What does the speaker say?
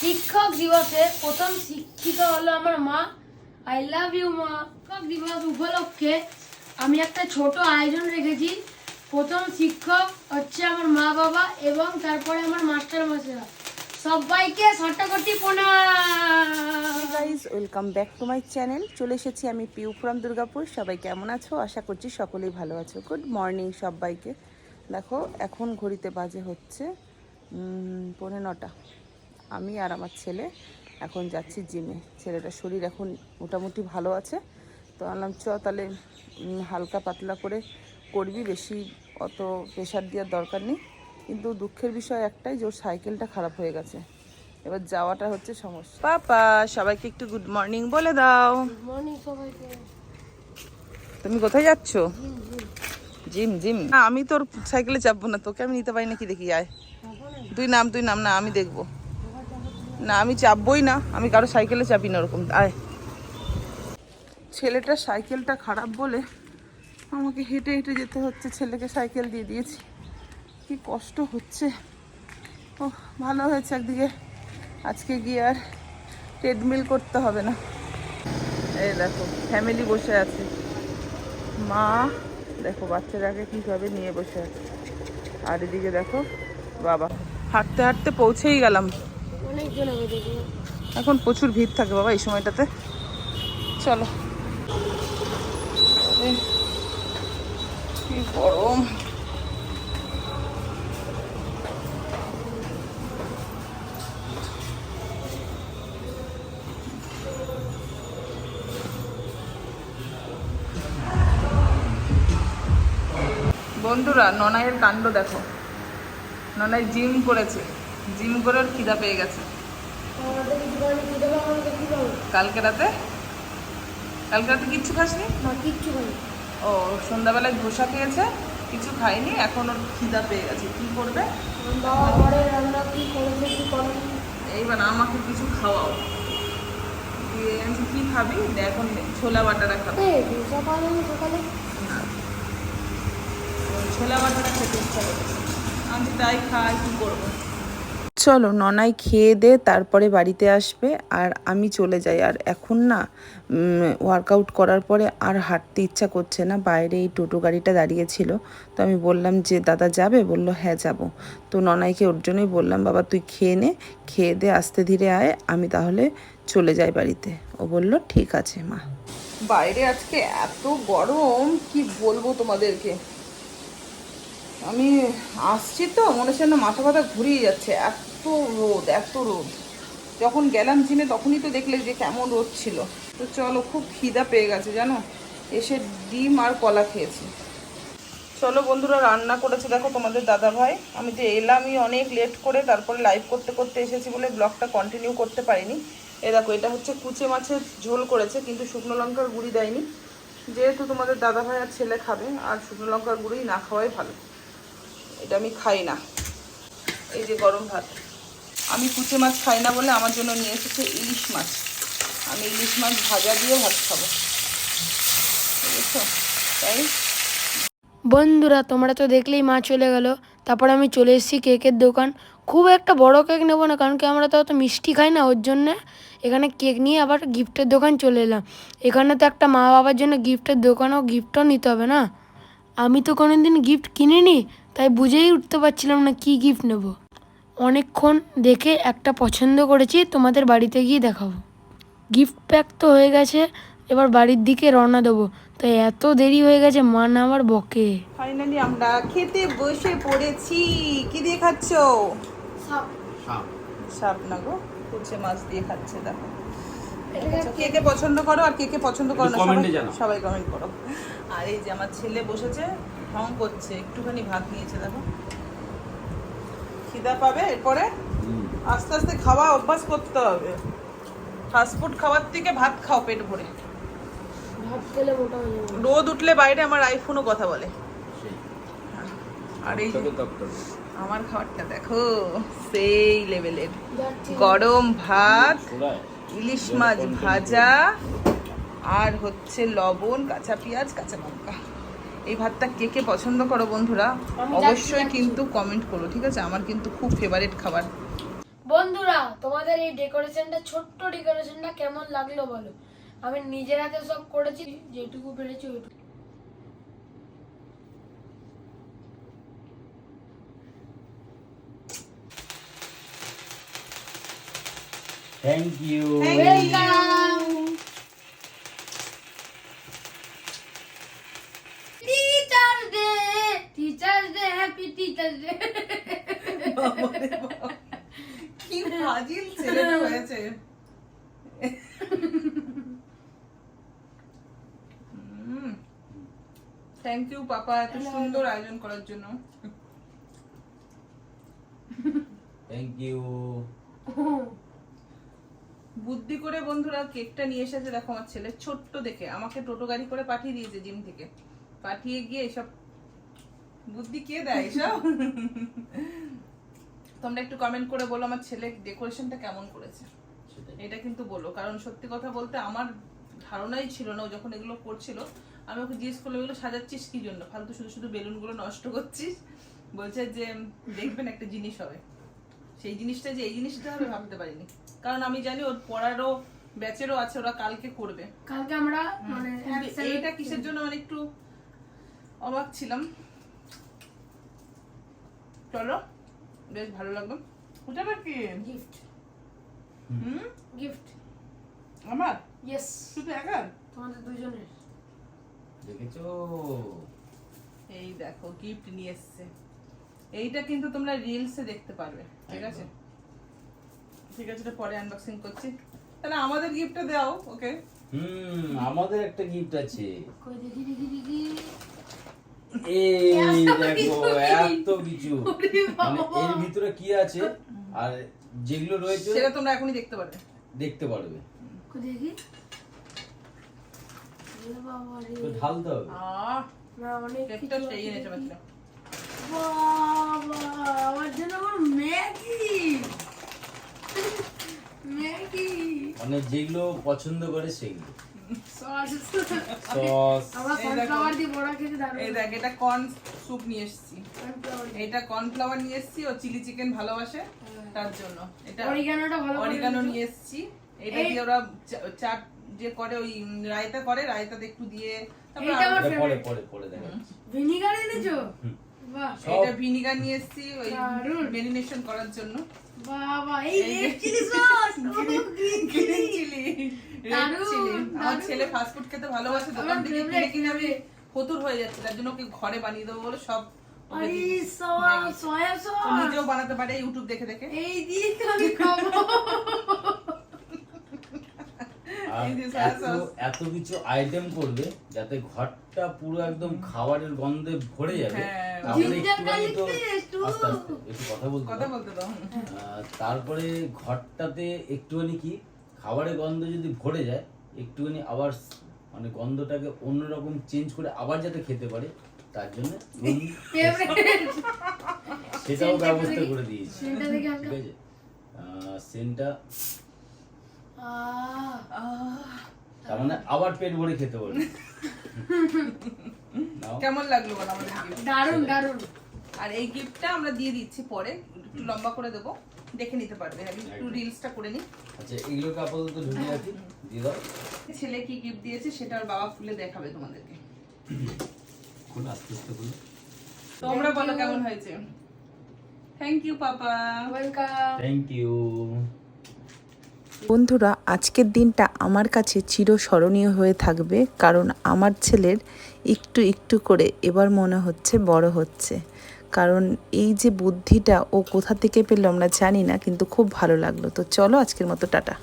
শিক্ষক দিবসে প্রথম শিক্ষিকা হলো আমার মা। আই লাভ ইউ মা। শিক্ষক দিবস উপলক্ষে আমি একটা ছোট আয়োজন রেখেছি। প্রথম শিক্ষক হচ্ছে আমার মা বাবা এবং তারপরে আমার মাস্টার মশাইরা সবাইকে প্রণাম। Guys welcome back to my channel চলে এসেছি আমি পিউ ফ্রম দুর্গাপুর সবাই কেমন আছো? আশা করছি সকলেই ভালো আছো। গুড মর্নিং সবাইকে। দেখো, এখন ঘড়িতে বাজে হচ্ছে পৌনে নটা। আমি আর আমার ছেলে এখন যাচ্ছি জিমে ছেলেটার শরীর এখন মোটামুটি ভালো আছে। তো আনলাম চ তাহলে হালকা পাতলা করে করবি বেশি অত প্রেশার দেওয়ার দরকার নেই। কিন্তু দুঃখের বিষয় একটাই যে ওর সাইকেলটা খারাপ হয়ে গেছে। এবার যাওয়াটা হচ্ছে সমস্যা। পাপা সবাইকে একটু গুড মর্নিং বলে দাও। মর্নিং সবাইকে। তুমি কোথায় যাচ্ছ? জিম জিম না আমি তোর সাইকেলে চাপবো না তোকে আমি নিতে পারি নাকি? দেখি আয়। তুই নাম তুই নাম না আমি দেখব। না, আমি চাপবই না। আমি কারও সাইকেলে চাপি না ওরকম। আয়। ছেলেটার সাইকেলটা খারাপ বলে আমাকে হেঁটে হেঁটে যেতে হচ্ছে। ছেলেকে সাইকেল দিয়ে দিয়েছি। কি কষ্ট হচ্ছে। ও, ভালো হয়েছে একদিকে। আজকে গিয়ে আর ট্রেডমিল করতে হবে না। এই দেখো ফ্যামিলি বসে আছে। মা, দেখো, বাচ্চাটাকে কীভাবে নিয়ে বসে আছে। আর এদিকে দেখো, বাবা। হাঁটতে হাঁটতে পৌঁছেই গেলাম। এখন প্রচুর ভিড় থাকে বাবা এই সময়টাতে। চলো। কি গরম। বন্ধুরা, ননাইয়ের কাণ্ড দেখো। ননাই জিম করেছে। জিম করে ওর খিদা পেয়ে গেছে কালকে রাতে? কালকে রাতে কিচ্ছু খাসনি? না কিচ্ছু ও সন্ধ্যাবেলায় ধোসা খেয়েছে কিছু খাইনি এখন ওর খিদা পেয়ে গেছে। কি করবে? এইবার আমাকে কিছু খাওয়াও। দিয়ে কি খাবি? এখন ছোলা বাটারা খাবে। সকালে। ছোলা বাটারা খেতে ইচ্ছা করছে আমি তাই খাই কি করব? চলো ননাই খেয়ে দে, তারপরে বাড়িতে আসবে আর আমি চলে যাই। আর এখন না ওয়ার্কআউট করার পরে আর হাঁটতে ইচ্ছা করছে না। বাইরে এই টোটো গাড়িটা দাঁড়িয়েছিল। তো আমি বললাম যে, দাদা যাবে? বলল হ্যাঁ যাব। তো ননাইকে ওর জন্যই বললাম, বাবা, তুই খেয়ে নে, খেয়ে দে, আস্তে ধীরে আয়, আমি তাহলে চলে যাই বাড়িতে। ও বলল, ঠিক আছে, মা। বাইরে আজকে এত গরম, কি বলব তোমাদেরকে? আমি আসছি তো, মনে হচ্ছে না মাথা ব্যথা ঘুরিয়ে যাচ্ছে। এত রোদ এত রোদ। যখন গেলাম জিমে, তখনই তো দেখলে যে কেমন রোদ ছিল। তো চলো, খুব খিদা পেয়ে গেছে, জানো? এসে ডিম আর কলা খেয়েছি। চলো বন্ধুরা, রান্না করেছে দেখো তোমাদের দাদা ভাই আমি যে এলামই অনেক লেট করে তারপরে লাইভ করতে করতে এসেছি বলে ব্লগটা কন্টিনিউ করতে পারিনি। এ দেখো, এটা হচ্ছে কুচে মাছের ঝোল করেছে, কিন্তু শুকনো লঙ্কার গুঁড়ি দেয়নি। যেহেতু তোমাদের দাদা ভাই আর ছেলে খাবে, আর শুকনো লঙ্কার গুঁড়ি না খাওয়াই ভালো। এটা আমি খাই না। এই যে গরম ভাত। আমি কুচে মাছ খাই না বলে আমার জন্য নিয়ে এসেছে ইলিশ মাছ। আমি ইলিশ মাছ ভাজা দিয়ে ভাত খাব। বুঝেছ? তাই? বন্ধুরা, তোমরা তো দেখলেই মা চলে গেল। তারপর আমি চলে এসেছি কেকের দোকান। খুব একটা বড় কেক নেব না, কারণ কি আমরা তো অত মিষ্টি খাই না, ওর জন্য। এখানে কেক নিয়ে আবার গিফটের দোকান চলে এলাম। এখানে তো একটা মা বাবার জন্য গিফটের দোকানও, গিফটও নিতে হবে না? আমি তো কোনো দিন গিফট কিনিনি। তাই বুঝেই উঠতে পারছিলাম না কি গিফট নেব। অনেকক্ষণ দেখে একটা পছন্দ করেছি তোমাদের বাড়িতে গিয়ে দেখাবো। গিফট প্যাক তো হয়ে গেছে এবার বাড়ির দিকে রওনা দেবো। তাই এত দেরি হয়ে গেছে মা না আমার বকে। ফাইনালি আমরা খেতে বসে পড়েছি। কি দিয়ে খাচ্ছো? সাপ। সাপ। না গো কুচে মাছ দিয়ে খাচ্ছে দেখো? কে কে পছন্দ করো আর কে কে পছন্দ করো না সবাই- সবাই কমেন্ট করো। আর এই যে আমার ছেলে বসেছে ঢং করছে একটুখানি ভাত নিয়েছে দেখো। খিদা পাবে এরপরে আস্তে আস্তে খাওয়া অভ্যাস করতে হবে। ফাস্টফুড খাওয়ার থেকে ভাত খাও পেট ভরে। ভাত খেলে মোটা হয়ে যাবে। রোদ উঠলে বাইরে আমার আইফোনও কথা বলে। আর এই আমার খাবারটা দেখো সেই লেভেলের গরম ভাত। ইলিশ মাছ ভাজা আর হচ্ছে লবণ কাঁচা পেঁয়াজ কাঁচা লঙ্কা। এই ভাতটা কে কে পছন্দ করো বন্ধুরা? অবশ্যই কিন্তু কমেন্ট করো ঠিক আছে? আমার কিন্তু খুব ফেভারিট খাবার। বন্ধুরা তোমাদের এই ডেকোরেশনটা ছোট্ট ডেকোরেশনটা কেমন লাগল বলো? আমি নিজের হাতে সব করেছি যেটুকু পেরেছি ওইটুকু। Thank you welcome day teachers day happy teachers day কি ফাজিল ছেলেটা হয়েছে। থ্যাংক ইউ পাপা এত সুন্দর আয়োজন করার জন্য। থ্যাংক ইউ বুদ্ধি করে বন্ধুরা কেকটা নিয়ে এসেছে দেখো আমার ছেলে ছোট্ট দেখে। আমাকে টোটো গাড়ি করে পাঠিয়ে দিয়েছে জিম থেকে। পাঠিয়ে গিয়ে এসব বুদ্ধি কে দেয় এসব? তোমরা একটু কমেন্ট করে বলো আমার ছেলে ডেকোরেশনটা কেমন করেছে। এটা কিন্তু বলো কারণ সত্যি কথা বলতে আমার ধারণাই ছিল না ও যখন এগুলো করছিল আমি ওকে জিজ্ঞেস করলাম এগুলো সাজাচ্ছিস কি জন্য? ফালতু শুধু শুধু বেলুনগুলো নষ্ট করছিস। বলছে যে দেখবেন একটা জিনিস হবে। সেই জিনিসটা যে এই জিনিসটা হবে ভাবতে পারিনি। কারণ আমি জানি ওর পড়ারও ব্যাচেরও আছে ওরা কালকে করবে। কালকে আমরা মানে এইটা কিসের জন্য মানে একটু অবাক ছিলাম। চলো বেশ ভালো লাগল। ওটা কি? গিফট হুম। গিফট আমার? ইয়েস শুধু একার? তোমাদের দুজনের দেখেছ? এই দেখো গিফট নিয়ে এসছে। এইটা কিন্তু তোমরা রিলসে দেখতে পারবে ঠিক আছে। ঠিক আছে এটা পরে আনবক্সিং করছি। তাহলে আমাদের গিফটটা দাও ওকে হুম আমাদের একটা গিফট আছে। কই দেখি দেখি দেখি। এই দেখো এত কিছু। মানে এর ভিতরে কি আছে? আর যেগুলো রয়েছে সেটা তোমরা এখনই দেখতে পারবে। দেখতে পারবে। কই দেখি। তো ঢালতে হবে। আহ না অনেক কেকটা সেই এনেছে বাবা আমার জন্য আমার ম্যাগি ম্যাগি। মানে যেগুলো পছন্দ করে সেগুলো এটা কর্ন স্যুপ নিয়ে এসেছি। কর্নফ্লাওয়ার এটা কর্নফ্লাওয়ার নিয়ে এসেছি ও চিলি চিকেন ভালোবাসে তার জন্য। এটা অরিগানোটা ভালো করে অরিগানো নিয়ে এসেছি। এটা দিয়ে ওরা চাট যে করে ওই রায়তা করে রায়তাতে একটু দিয়ে তারপর পরে পরে পরে দেখা ভিনিগার এনেছো? এটা ভিনিগার নিয়ে এসেছি ওই করার জন্য। বাবা এই red chilli sauce green chilli chilli আমার ছেলে ফাস্ট ফুড খেতে ভালোবাসে দোকান থেকে কিনে কিনে আমি ফতুর হয়ে যাচ্ছে তার জন্য ওকে ঘরে বানিয়ে দেবো বলে সব নিজেও বানাতে পারে ইউটিউব দেখে দেখে। এই দিয়ে আমি খাব? এত কিছু আইটেম করবে যাতে ঘরটা পুরো একদম খাবারের গন্ধে ভরে যাবে হ্যাঁ। তারপরে ঘরটাতে একটুখানি কি খাবারের গন্ধ যদি ভরে যায় একটুখানি আবার মানে গন্ধটাকে অন্যরকম চেঞ্জ করে আবার যাতে খেতে পারে তার জন্য সেটাও ব্যবস্থা করে দিয়েছি। ঠিক আছে? সেন্টটা আহ, তার মানে আবার পেট ভরে খেতে পারবে কেমন লাগল বল আমাদের gift? দারুণ দারুণ আর এই গিফটটা আমরা দিয়ে দিচ্ছি পরে একটু লম্বা করে দেবো। দেখে নিতে পারবে আমি একটু রিলসটা করে নিই। আচ্ছা আপাতত রাখি। দিয়ে দাও। ছেলে কি গিফট দিয়েছে সেটা ওর বাবা খুলে দেখাবে তোমাদেরকে। খুলে আস্তে আস্তে খুলে। তোমরা বলো কেমন হয়েছে। Thank you papa welcome thank you বন্ধুরা, আজকের দিনটা আমার কাছে চিরস্মরণীয় হয়ে থাকবে কারণ আমার ছেলের একটু একটু করে এবার মনে হচ্ছে বড় হচ্ছে। কারণ এই যে বুদ্ধিটা ও কোথা থেকে পেল আমরা জানি না, কিন্তু খুব ভালো লাগল। তো চলো আজকের মতো টাটা।